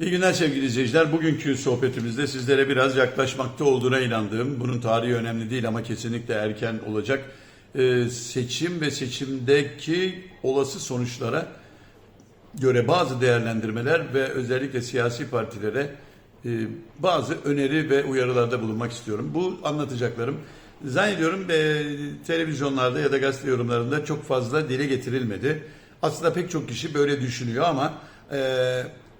İyi günler sevgili izleyiciler. Bugünkü sohbetimizde sizlere biraz yaklaşmakta olduğuna inandığım, bunun tarihi önemli değil ama kesinlikle erken olacak e, seçim ve seçimdeki olası sonuçlara göre bazı değerlendirmeler ve özellikle siyasi partilere e, bazı öneri ve uyarılarda bulunmak istiyorum. Bu anlatacaklarım zannediyorum e, televizyonlarda ya da gazete yorumlarında çok fazla dile getirilmedi. Aslında pek çok kişi böyle düşünüyor ama e,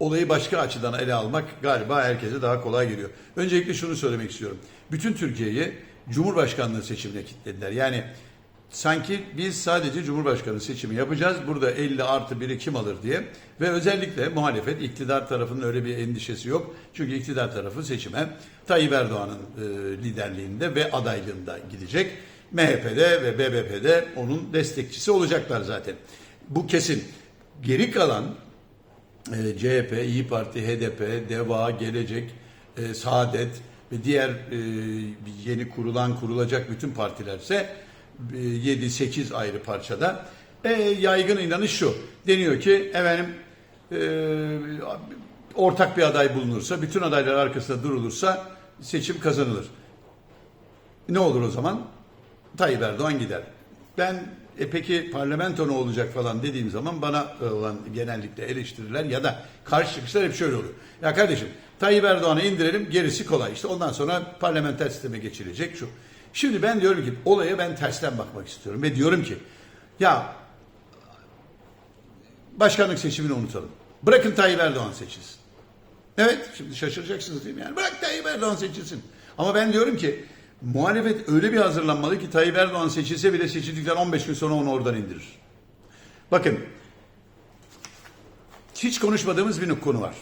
olayı başka açıdan ele almak galiba herkese daha kolay geliyor. Öncelikle şunu söylemek istiyorum. Bütün Türkiye'yi Cumhurbaşkanlığı seçimine kilitlediler. Yani sanki biz sadece Cumhurbaşkanı seçimi yapacağız. Burada 50 artı biri kim alır diye. Ve özellikle muhalefet iktidar tarafının öyle bir endişesi yok. Çünkü iktidar tarafı seçime Tayyip Erdoğan'ın e, liderliğinde ve adaylığında gidecek. MHP'de ve BBP'de onun destekçisi olacaklar zaten. Bu kesin. Geri kalan e, CHP, İyi Parti, HDP, DEVA, Gelecek, e, Saadet ve diğer e, yeni kurulan kurulacak bütün partilerse e, 7-8 ayrı parçada e, yaygın inanış şu. Deniyor ki efendim e, ortak bir aday bulunursa, bütün adaylar arkasında durulursa seçim kazanılır. Ne olur o zaman? Tayyip Erdoğan gider. Ben e peki parlamento ne olacak falan dediğim zaman bana e, olan genellikle eleştiriler ya da karşı çıkışlar hep şöyle oluyor. Ya kardeşim Tayyip Erdoğan'ı indirelim gerisi kolay. İşte ondan sonra parlamenter sisteme geçilecek şu. Şimdi ben diyorum ki olaya ben tersten bakmak istiyorum ve diyorum ki ya başkanlık seçimini unutalım. Bırakın Tayyip Erdoğan seçilsin. Evet şimdi şaşıracaksınız değil mi? Yani bırak Tayyip Erdoğan seçilsin. Ama ben diyorum ki muhalefet öyle bir hazırlanmalı ki Tayyip Erdoğan seçilse bile seçildikten 15 gün sonra onu oradan indirir. Bakın hiç konuşmadığımız bir konu var.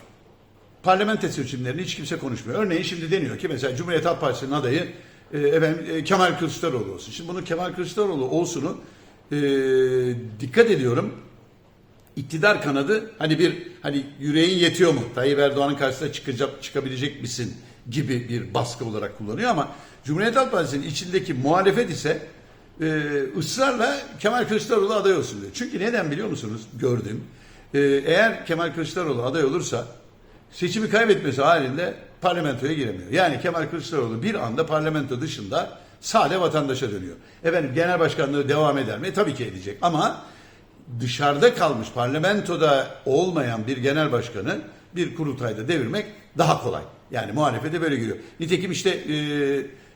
Parlamenter seçimlerini hiç kimse konuşmuyor. Örneğin şimdi deniyor ki mesela Cumhuriyet Halk Partisi'nin adayı e, efendim, e, Kemal Kılıçdaroğlu olsun. Şimdi bunu Kemal Kılıçdaroğlu olsunu e, dikkat ediyorum iktidar kanadı hani bir hani yüreğin yetiyor mu? Tayyip Erdoğan'ın karşısına çıkacak çıkabilecek misin gibi bir baskı olarak kullanıyor ama Cumhuriyet Halk Partisi'nin içindeki muhalefet ise e, ısrarla Kemal Kılıçdaroğlu aday olsun diyor. Çünkü neden biliyor musunuz? Gördüm. E, eğer Kemal Kılıçdaroğlu aday olursa seçimi kaybetmesi halinde parlamentoya giremiyor. Yani Kemal Kılıçdaroğlu bir anda parlamento dışında sade vatandaşa dönüyor. Efendim genel başkanlığı devam eder mi? Tabii ki edecek ama dışarıda kalmış parlamentoda olmayan bir genel başkanı bir kurultayda devirmek daha kolay. Yani muhalefete böyle giriyor. Nitekim işte e,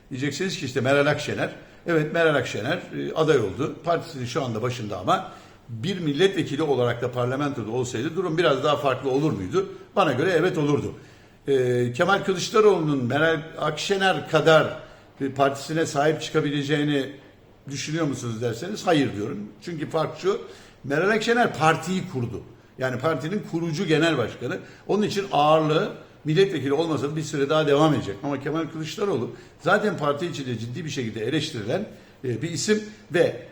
diyeceksiniz ki işte Meral Akşener. Evet Meral Akşener e, aday oldu. Partisinin şu anda başında ama bir milletvekili olarak da parlamentoda olsaydı durum biraz daha farklı olur muydu? Bana göre evet olurdu. E, Kemal Kılıçdaroğlu'nun Meral Akşener kadar bir partisine sahip çıkabileceğini düşünüyor musunuz derseniz hayır diyorum. Çünkü fark şu Meral Akşener partiyi kurdu. Yani partinin kurucu genel başkanı. Onun için ağırlığı milletvekili olmasa da bir süre daha devam edecek. Ama Kemal Kılıçdaroğlu zaten parti içinde ciddi bir şekilde eleştirilen e, bir isim ve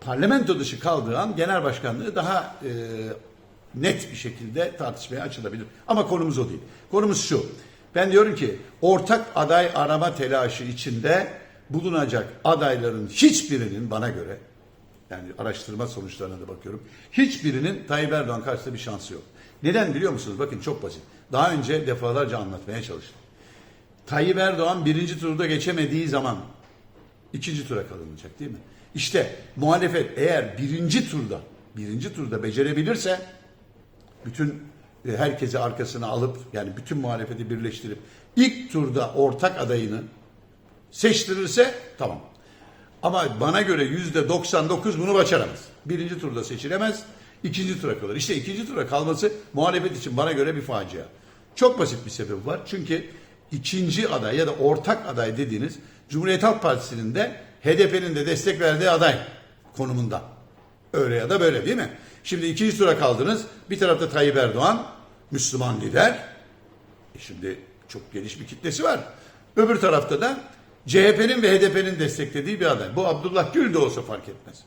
parlamento dışı kaldığı an genel başkanlığı daha e, net bir şekilde tartışmaya açılabilir. Ama konumuz o değil. Konumuz şu. Ben diyorum ki ortak aday arama telaşı içinde bulunacak adayların hiçbirinin bana göre yani araştırma sonuçlarına da bakıyorum. Hiçbirinin Tayyip Erdoğan karşısında bir şansı yok. Neden biliyor musunuz? Bakın çok basit. Daha önce defalarca anlatmaya çalıştım. Tayyip Erdoğan birinci turda geçemediği zaman ikinci tura kalınacak değil mi? İşte muhalefet eğer birinci turda birinci turda becerebilirse bütün e, herkesi arkasına alıp yani bütün muhalefeti birleştirip ilk turda ortak adayını seçtirirse tamam. Ama bana göre yüzde 99 bunu başaramaz. Birinci turda seçilemez, ikinci tura kalır. İşte ikinci tura kalması muhalefet için bana göre bir facia. Çok basit bir sebep var. Çünkü ikinci aday ya da ortak aday dediğiniz Cumhuriyet Halk Partisi'nin de HDP'nin de destek verdiği aday konumunda. Öyle ya da böyle değil mi? Şimdi ikinci tura kaldınız. Bir tarafta Tayyip Erdoğan, Müslüman lider. E şimdi çok geniş bir kitlesi var. Öbür tarafta da CHP'nin ve HDP'nin desteklediği bir aday. Bu Abdullah Gül de olsa fark etmez.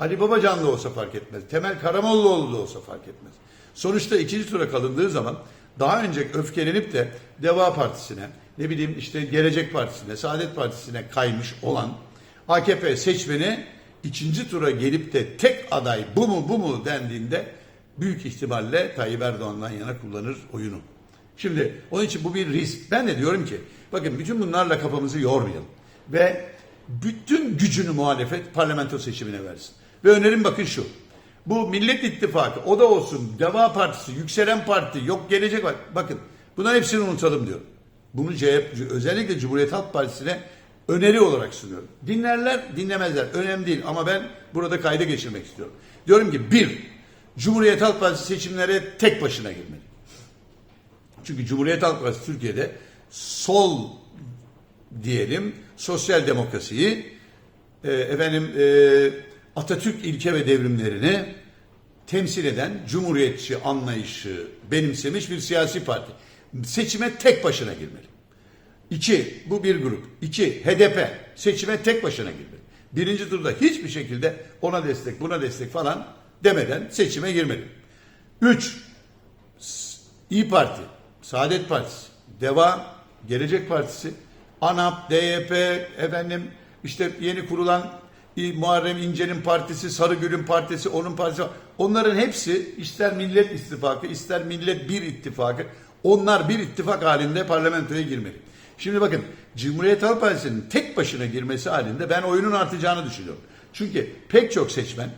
Ali Babacan da olsa fark etmez. Temel Karamollaoğlu da olsa fark etmez. Sonuçta ikinci tura kalındığı zaman daha önce öfkelenip de Deva Partisi'ne, ne bileyim işte Gelecek Partisi'ne, Saadet Partisi'ne kaymış olan AKP seçmeni ikinci tura gelip de tek aday bu mu bu mu dendiğinde büyük ihtimalle Tayyip Erdoğan'dan yana kullanır oyunu. Şimdi onun için bu bir risk. Ben de diyorum ki bakın bütün bunlarla kafamızı yormayalım. Ve bütün gücünü muhalefet parlamento seçimine versin. Ve önerim bakın şu. Bu Millet İttifakı o da olsun Deva Partisi, Yükselen Parti, yok gelecek var. Bakın bunların hepsini unutalım diyorum. Bunu CHP, özellikle Cumhuriyet Halk Partisi'ne öneri olarak sunuyorum. Dinlerler, dinlemezler. Önemli değil ama ben burada kayda geçirmek istiyorum. Diyorum ki bir, Cumhuriyet Halk Partisi seçimlere tek başına girmeli. Çünkü Cumhuriyet Halk Partisi Türkiye'de sol diyelim sosyal demokrasiyi e, efendim e, Atatürk ilke ve devrimlerini temsil eden cumhuriyetçi anlayışı benimsemiş bir siyasi parti. Seçime tek başına girmeli. İki, bu bir grup. İki, HDP seçime tek başına girmeli. Birinci turda hiçbir şekilde ona destek, buna destek falan demeden seçime girmeli. Üç, İyi Parti, Saadet Partisi, Deva, Gelecek Partisi, ANAP, DYP, efendim işte yeni kurulan Muharrem İnce'nin partisi, Sarıgül'ün partisi, onun partisi. Onların hepsi ister Millet İttifakı, ister Millet Bir İttifakı, onlar bir ittifak halinde parlamentoya girmeli. Şimdi bakın Cumhuriyet Halk Partisi'nin tek başına girmesi halinde ben oyunun artacağını düşünüyorum. Çünkü pek çok seçmen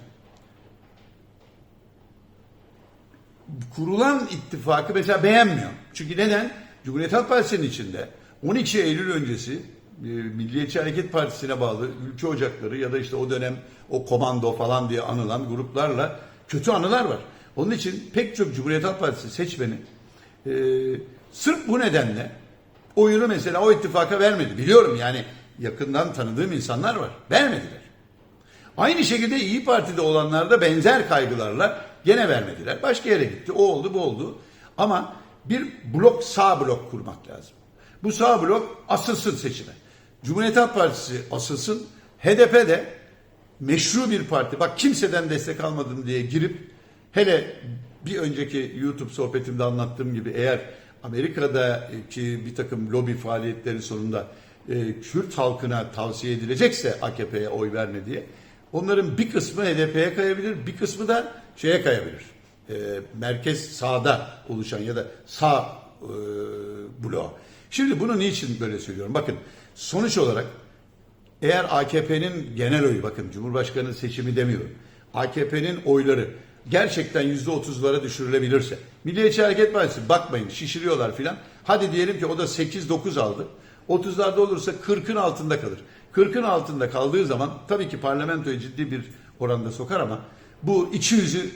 kurulan ittifakı mesela beğenmiyor. Çünkü neden? Cumhuriyet Halk Partisi'nin içinde 12 Eylül öncesi Milliyetçi Hareket Partisi'ne bağlı ülke ocakları ya da işte o dönem o komando falan diye anılan gruplarla kötü anılar var. Onun için pek çok Cumhuriyet Halk Partisi seçmeni e, sırf bu nedenle oyunu mesela o ittifaka vermedi. Biliyorum yani yakından tanıdığım insanlar var. Vermediler. Aynı şekilde İyi Parti'de olanlar da benzer kaygılarla gene vermediler. Başka yere gitti. O oldu bu oldu. Ama bir blok sağ blok kurmak lazım. Bu sağ blok asılsın seçime. Cumhuriyet Halk Partisi asılsın. HDP de meşru bir parti. Bak kimseden destek almadım diye girip hele bir önceki YouTube sohbetimde anlattığım gibi eğer Amerika'daki bir takım lobi faaliyetleri sonunda e, Kürt halkına tavsiye edilecekse AKP'ye oy verme diye onların bir kısmı HDP'ye kayabilir, bir kısmı da şeye kayabilir. E, merkez sağda oluşan ya da sağ e, bloğa. Şimdi bunu niçin böyle söylüyorum? Bakın sonuç olarak eğer AKP'nin genel oyu bakın Cumhurbaşkanı seçimi demiyorum. AKP'nin oyları gerçekten yüzde otuzlara düşürülebilirse Milliyetçi Hareket Partisi bakmayın şişiriyorlar filan. Hadi diyelim ki o da 8-9 aldı. 30'larda olursa 40'ın altında kalır. 40'ın altında kaldığı zaman tabii ki parlamentoya ciddi bir oranda sokar ama bu 200'ü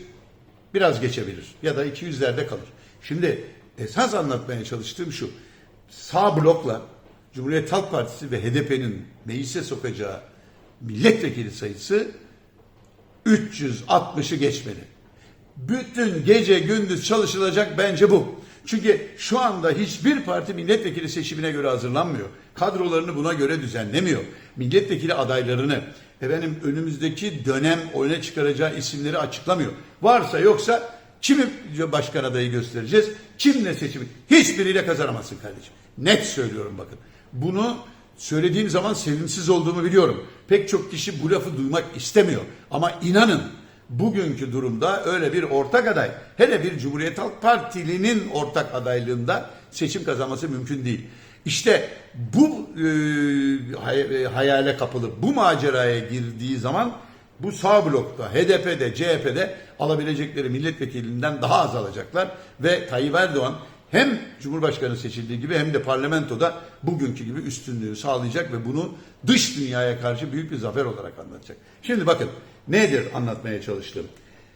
biraz geçebilir ya da 200'lerde kalır. Şimdi esas anlatmaya çalıştığım şu. Sağ blokla Cumhuriyet Halk Partisi ve HDP'nin meclise sokacağı milletvekili sayısı 360'ı geçmeli. Bütün gece gündüz çalışılacak bence bu. Çünkü şu anda hiçbir parti milletvekili seçimine göre hazırlanmıyor. Kadrolarını buna göre düzenlemiyor. Milletvekili adaylarını efendim önümüzdeki dönem oyuna çıkaracağı isimleri açıklamıyor. Varsa yoksa kimi başkan adayı göstereceğiz? Kimle seçimi? Hiçbiriyle kazanamazsın kardeşim. Net söylüyorum bakın. Bunu söylediğim zaman sevimsiz olduğumu biliyorum. Pek çok kişi bu lafı duymak istemiyor. Ama inanın bugünkü durumda öyle bir ortak aday, hele bir Cumhuriyet Halk Partilinin ortak adaylığında seçim kazanması mümkün değil. İşte bu e, e, hayale kapılıp bu maceraya girdiği zaman bu sağ blokta, HDP'de, CHP'de alabilecekleri milletvekilinden daha az alacaklar ve Tayyip Erdoğan hem Cumhurbaşkanı seçildiği gibi hem de parlamentoda bugünkü gibi üstünlüğü sağlayacak ve bunu dış dünyaya karşı büyük bir zafer olarak anlatacak. Şimdi bakın nedir anlatmaya çalıştığım?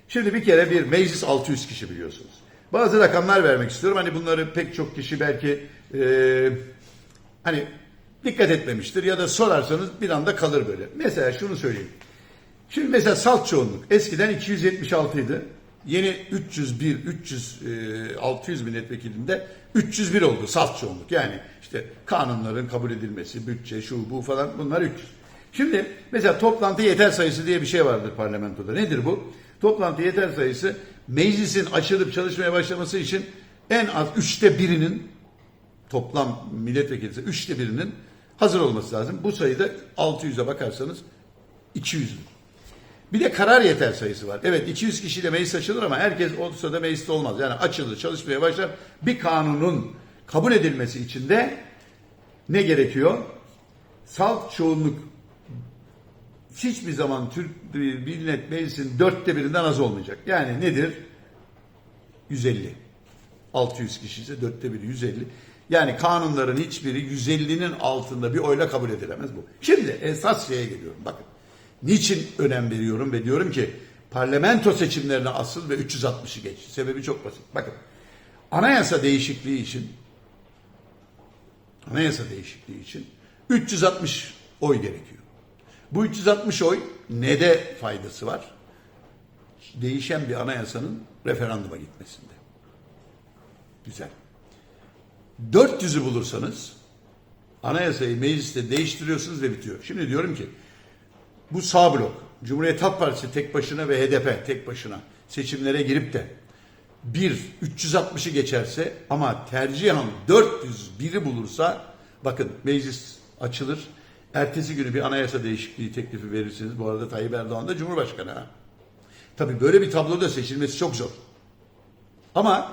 Şimdi bir kere bir meclis 600 kişi biliyorsunuz. Bazı rakamlar vermek istiyorum. Hani bunları pek çok kişi belki e, hani dikkat etmemiştir ya da sorarsanız bir anda kalır böyle. Mesela şunu söyleyeyim. Şimdi mesela salt çoğunluk eskiden 276 idi. Yeni 301, 300, e, 600 milletvekilinde 301 oldu salt çoğunluk. Yani işte kanunların kabul edilmesi, bütçe, şu bu falan bunlar 300. Şimdi mesela toplantı yeter sayısı diye bir şey vardır parlamentoda. Nedir bu? Toplantı yeter sayısı meclisin açılıp çalışmaya başlaması için en az üçte birinin toplam milletvekili üçte birinin hazır olması lazım. Bu sayıda 600'e bakarsanız 200'dür. Bir de karar yeter sayısı var. Evet 200 kişiyle meclis açılır ama herkes o sırada mecliste olmaz. Yani açılır, çalışmaya başlar. Bir kanunun kabul edilmesi için de ne gerekiyor? Salt çoğunluk hiçbir zaman Türk Millet Meclisi'nin dörtte birinden az olmayacak. Yani nedir? 150. 600 kişi ise dörtte biri 150. Yani kanunların hiçbiri 150'nin altında bir oyla kabul edilemez bu. Şimdi esas şeye geliyorum. Bakın. Niçin önem veriyorum ve diyorum ki parlamento seçimlerine asıl ve 360'ı geç. Sebebi çok basit. Bakın. Anayasa değişikliği için anayasa değişikliği için 360 oy gerekiyor. Bu 360 oy ne de faydası var? Değişen bir anayasanın referanduma gitmesinde. Güzel. 400'ü bulursanız anayasayı mecliste değiştiriyorsunuz ve bitiyor. Şimdi diyorum ki bu sağ blok, Cumhuriyet Halk Partisi tek başına ve HDP tek başına seçimlere girip de bir 360'ı geçerse ama tercihen 401'i bulursa bakın meclis açılır. Ertesi günü bir anayasa değişikliği teklifi verirsiniz. Bu arada Tayyip Erdoğan da Cumhurbaşkanı ha. Tabii böyle bir tabloda seçilmesi çok zor. Ama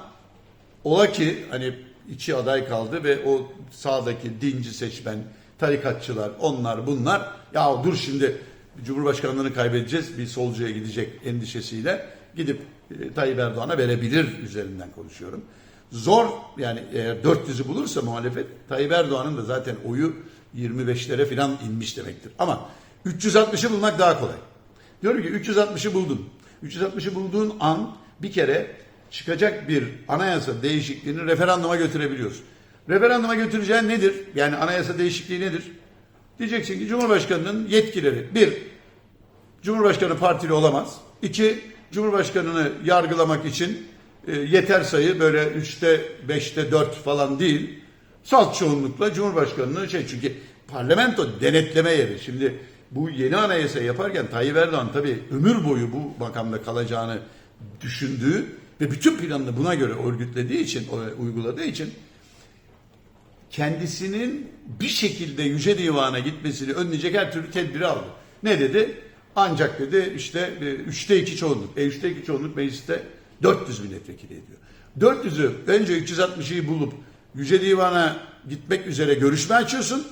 ola ki hani iki aday kaldı ve o sağdaki dinci seçmen, tarikatçılar, onlar bunlar ya dur şimdi Cumhurbaşkanlığını kaybedeceğiz bir solcuya gidecek endişesiyle gidip e, Tayyip Erdoğan'a verebilir üzerinden konuşuyorum. Zor yani eğer 400'ü bulursa muhalefet Tayyip Erdoğan'ın da zaten oyu 25'lere falan inmiş demektir. Ama 360'ı bulmak daha kolay. Diyorum ki 360'ı buldun. 360'ı bulduğun an bir kere çıkacak bir anayasa değişikliğini referanduma götürebiliyorsun. Referanduma götüreceğin nedir? Yani anayasa değişikliği nedir? Diyeceksin ki Cumhurbaşkanı'nın yetkileri. Bir, Cumhurbaşkanı partili olamaz. İki, Cumhurbaşkanı'nı yargılamak için e, yeter sayı böyle üçte, beşte, dört falan değil. Salt çoğunlukla Cumhurbaşkanı'nın şey çünkü parlamento denetleme yeri. Şimdi bu yeni anayasa yaparken Tayyip Erdoğan tabii ömür boyu bu makamda kalacağını düşündüğü ve bütün planını buna göre örgütlediği için, uyguladığı için kendisinin bir şekilde Yüce Divan'a gitmesini önleyecek her türlü tedbiri aldı. Ne dedi? Ancak dedi işte e, üçte iki çoğunluk. E üçte iki çoğunluk mecliste 400 milletvekili ediyor. 400'ü önce 360'ı bulup Yüce Divan'a gitmek üzere görüşme açıyorsun.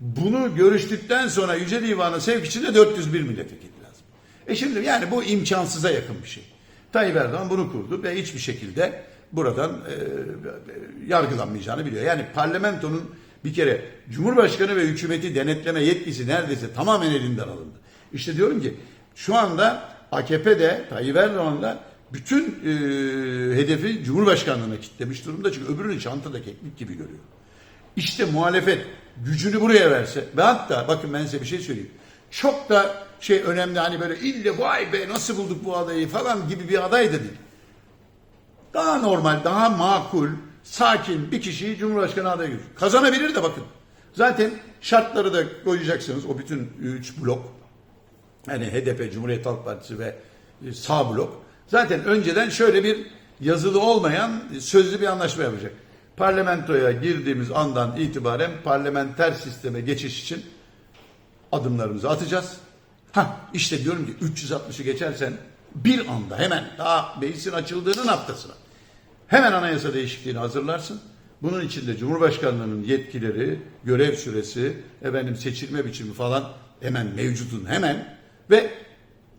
Bunu görüştükten sonra Yüce Divan'a sevk için de 401 milletvekili lazım. E şimdi yani bu imkansıza yakın bir şey. Tayyip Erdoğan bunu kurdu ve hiçbir şekilde buradan e, yargılanmayacağını biliyor. Yani parlamentonun bir kere Cumhurbaşkanı ve hükümeti denetleme yetkisi neredeyse tamamen elinden alındı. İşte diyorum ki şu anda AKP'de Tayyip Erdoğan'da bütün e, hedefi Cumhurbaşkanlığına kitlemiş durumda. Çünkü öbürünü çantada keklik gibi görüyor. İşte muhalefet gücünü buraya verse ve hatta bakın ben size bir şey söyleyeyim. Çok da şey önemli hani böyle ille vay be nasıl bulduk bu adayı falan gibi bir aday da değil. Daha normal, daha makul, sakin bir kişiyi Cumhurbaşkanı adayı görür. Kazanabilir de bakın. Zaten şartları da koyacaksınız o bütün üç blok. Yani HDP, Cumhuriyet Halk Partisi ve e, sağ blok. Zaten önceden şöyle bir yazılı olmayan sözlü bir anlaşma yapacak. Parlamentoya girdiğimiz andan itibaren parlamenter sisteme geçiş için adımlarımızı atacağız. Ha işte diyorum ki 360'ı geçersen bir anda hemen daha meclisin açıldığının haftasına hemen anayasa değişikliğini hazırlarsın. Bunun içinde Cumhurbaşkanlığının yetkileri, görev süresi, efendim seçilme biçimi falan hemen mevcudun hemen ve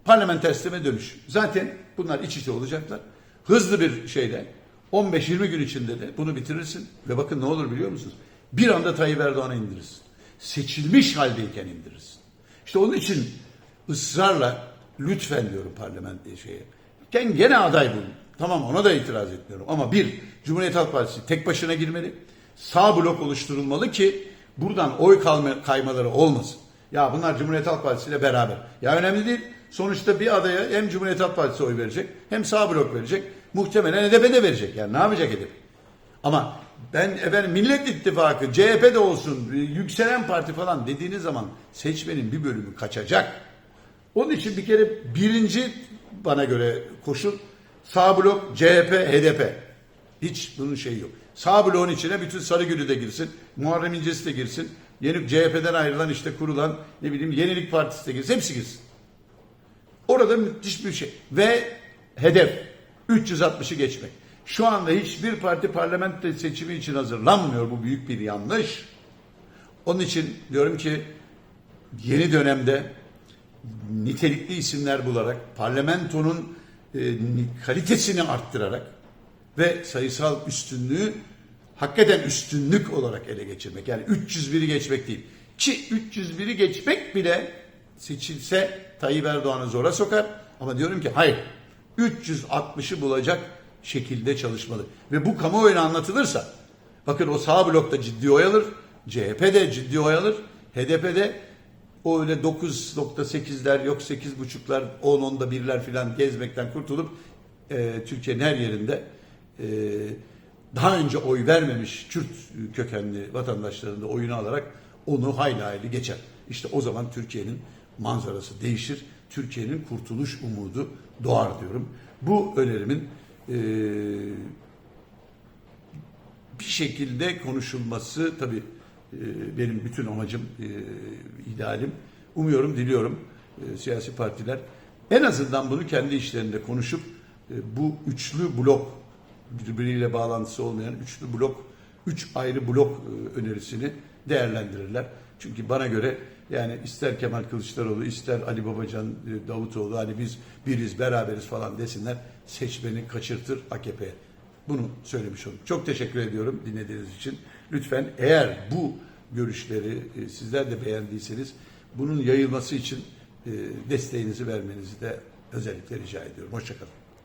parlamenter sisteme dönüş. Zaten bunlar iç içe olacaklar. Hızlı bir şeyle 15-20 gün içinde de bunu bitirirsin ve bakın ne olur biliyor musunuz? Bir anda Tayyip Erdoğan'a indirirsin. Seçilmiş haldeyken indirirsin. İşte onun için ısrarla lütfen diyorum parlamentoya şeye. Gene, gene aday bulun. Tamam ona da itiraz etmiyorum. Ama bir, Cumhuriyet Halk Partisi tek başına girmeli. Sağ blok oluşturulmalı ki buradan oy kalma, kaymaları olmasın. Ya bunlar Cumhuriyet Halk Partisi ile beraber. Ya önemli değil. Sonuçta bir adaya hem Cumhuriyet Halk Partisi oy verecek hem sağ blok verecek. Muhtemelen HDP de verecek. Yani ne yapacak HDP? Ama ben efendim Millet İttifakı, CHP de olsun, yükselen parti falan dediğiniz zaman seçmenin bir bölümü kaçacak. Onun için bir kere birinci bana göre koşul sağ blok, CHP, HDP. Hiç bunun şeyi yok. Sağ bloğun içine bütün Sarıgül'ü de girsin, Muharrem İnce'si de girsin. Yeni CHP'den ayrılan işte kurulan ne bileyim Yenilik Partisi de girsin. Hepsi girsin. Orada müthiş bir şey. Ve hedef 360'ı geçmek. Şu anda hiçbir parti parlamento seçimi için hazırlanmıyor. Bu büyük bir yanlış. Onun için diyorum ki yeni dönemde nitelikli isimler bularak parlamentonun e, ni- kalitesini arttırarak ve sayısal üstünlüğü hakikaten üstünlük olarak ele geçirmek. Yani 301'i geçmek değil. Ki 301'i geçmek bile seçilse Tayyip Erdoğan'ı zora sokar. Ama diyorum ki hayır. 360'ı bulacak şekilde çalışmalı. Ve bu kamuoyuna anlatılırsa bakın o sağ blokta ciddi oy alır. CHP'de ciddi oy alır. HDP'de o öyle 9.8'ler yok 8.5'lar 10-10'da birler filan gezmekten kurtulup e, Türkiye'nin her yerinde e, daha önce oy vermemiş Kürt kökenli vatandaşların da oyunu alarak onu hayli hayli geçer. İşte o zaman Türkiye'nin manzarası değişir. Türkiye'nin kurtuluş umudu doğar diyorum. Bu önerimin e, bir şekilde konuşulması tabii e, benim bütün amacım, e, idealim. Umuyorum, diliyorum e, siyasi partiler en azından bunu kendi işlerinde konuşup e, bu üçlü blok birbiriyle bağlantısı olmayan üçlü blok, üç ayrı blok e, önerisini değerlendirirler. Çünkü bana göre yani ister Kemal Kılıçdaroğlu, ister Ali Babacan, e, Davutoğlu hani biz biriz, beraberiz falan desinler seçmeni kaçırtır AKP'ye. Bunu söylemiş oldum. Çok teşekkür ediyorum dinlediğiniz için. Lütfen eğer bu görüşleri e, sizler de beğendiyseniz bunun yayılması için desteğinizi vermenizi de özellikle rica ediyorum. Hoşçakalın.